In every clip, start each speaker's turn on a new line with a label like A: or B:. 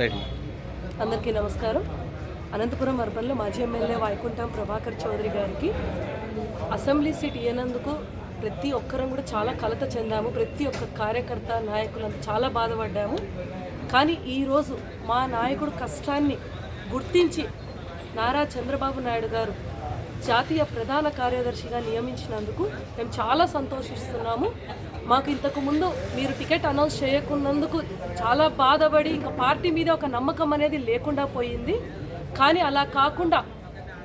A: అందరికీ నమస్కారం. అనంతపురం అర్బన్లో మాజీ ఎమ్మెల్యే వైకుంఠం ప్రభాకర్ చౌదరి గారికి అసెంబ్లీ సీట్ ఇయ్యనందుకు ప్రతి ఒక్కరం కూడా చాలా కలత చెందాము. ప్రతి ఒక్క కార్యకర్త నాయకులంతా చాలా బాధపడ్డాము. కానీ ఈరోజు మా నాయకుడు కష్టాన్ని గుర్తించి నారా చంద్రబాబు నాయుడు గారు జాతీయ ప్రధాన కార్యదర్శిగా నియమించినందుకు మేము చాలా సంతోషిస్తున్నాము. మాకు ఇంతకుముందు మీరు టికెట్ అనౌన్స్ చేయకున్నందుకు చాలా బాధపడి ఇంకా పార్టీ మీద ఒక నమ్మకం అనేది లేకుండా పోయింది. కానీ అలా కాకుండా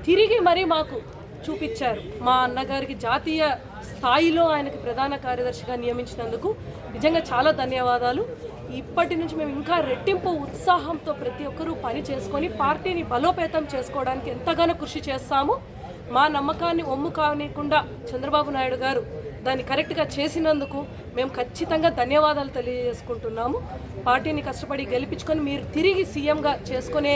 A: తిరిగి మరీ మాకు చూపించారు. మా అన్నగారికి జాతీయ స్థాయిలో ఆయనకి ప్రధాన కార్యదర్శిగా నియమించినందుకు నిజంగా చాలా ధన్యవాదాలు. ఇప్పటి నుంచి మేము ఇంకా రెట్టింపు ఉత్సాహంతో ప్రతి ఒక్కరూ పని చేసుకొని పార్టీని బలోపేతం చేసుకోవడానికి ఎంతగానో కృషి చేస్తాము. మా నమ్మకాన్ని ఒమ్ము కానికుండా చంద్రబాబు నాయుడు గారు దాన్ని కరెక్ట్గా చేసినందుకు మేము ఖచ్చితంగా ధన్యవాదాలు తెలియజేసుకుంటున్నాము. పార్టీని కష్టపడి గెలిపించుకొని మీరు తిరిగి సీఎంగా చేసుకునే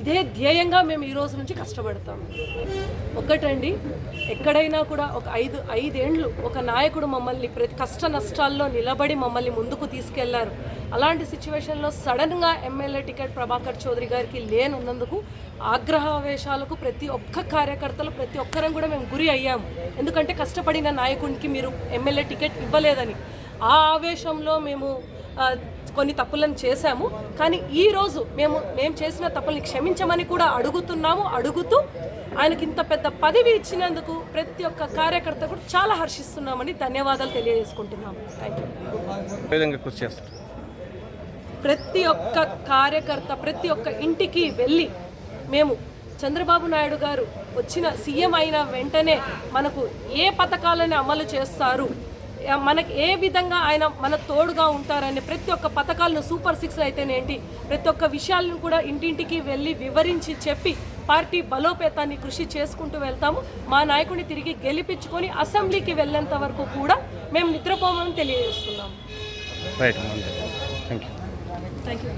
A: ఇదే ధ్యేయంగా మేము ఈ రోజు నుంచి కష్టపడతాం. ఒకటండి ఎక్కడైనా కూడా ఒక ఐదు ఐదేండ్లు ఒక నాయకుడు మమ్మల్ని ప్రతి కష్ట నష్టాల్లో నిలబడి మమ్మల్ని ముందుకు తీసుకెళ్ళారు. అలాంటి సిచ్యువేషన్లో సడన్గా ఎమ్మెల్యే టికెట్ ప్రభాకర్ చౌదరి గారికి లేనున్నందుకు ఆగ్రహావేశాలకు ప్రతి ఒక్క కార్యకర్తలు ప్రతి ఒక్కరం కూడా మేము గురి అయ్యాము ఎందుకంటే కష్టపడిన నాయకునికి మీరు ఎమ్మెల్యే టికెట్ ఇవ్వలేదని. ఆ ఆవేశంలో మేము కొన్ని తప్పులను చేశాము. కానీ ఈ రోజు మేము మేము చేసిన తప్పుల్ని క్షమించమని కూడా అడుగుతున్నాము అడుగుతూ ఆయనకి ఇంత పెద్ద పదవి ఇచ్చినందుకు ప్రతి ఒక్క కార్యకర్త కూడా చాలా హర్షిస్తున్నామని ధన్యవాదాలు తెలియజేసుకుంటున్నాము. థ్యాంక్ యూ
B: కృషి చేస్తారు?
A: ప్రతి ఒక్క కార్యకర్త ప్రతి ఒక్క ఇంటికి వెళ్ళి మేము చంద్రబాబు నాయుడు గారు వచ్చిన సీఎం అయిన వెంటనే మనకు ఏ పథకాలను అమలు చేస్తారు? మనకి ఏ విధంగా ఆయన మన తోడుగా ఉంటారని ప్రతి ఒక్క పథకాలను సూపర్ సిక్స్ అయితేనేంటి ప్రతి ఒక్క విషయాలను కూడా ఇంటింటికి వెళ్ళి వివరించి చెప్పి పార్టీ బలోపేతాన్ని కృషి చేసుకుంటూ వెళ్తాము. మా నాయకుడిని తిరిగి గెలిపించుకొని అసెంబ్లీకి వెళ్ళేంత వరకు కూడా మేము నిద్రపోమని తెలియజేస్తున్నాము. Thank you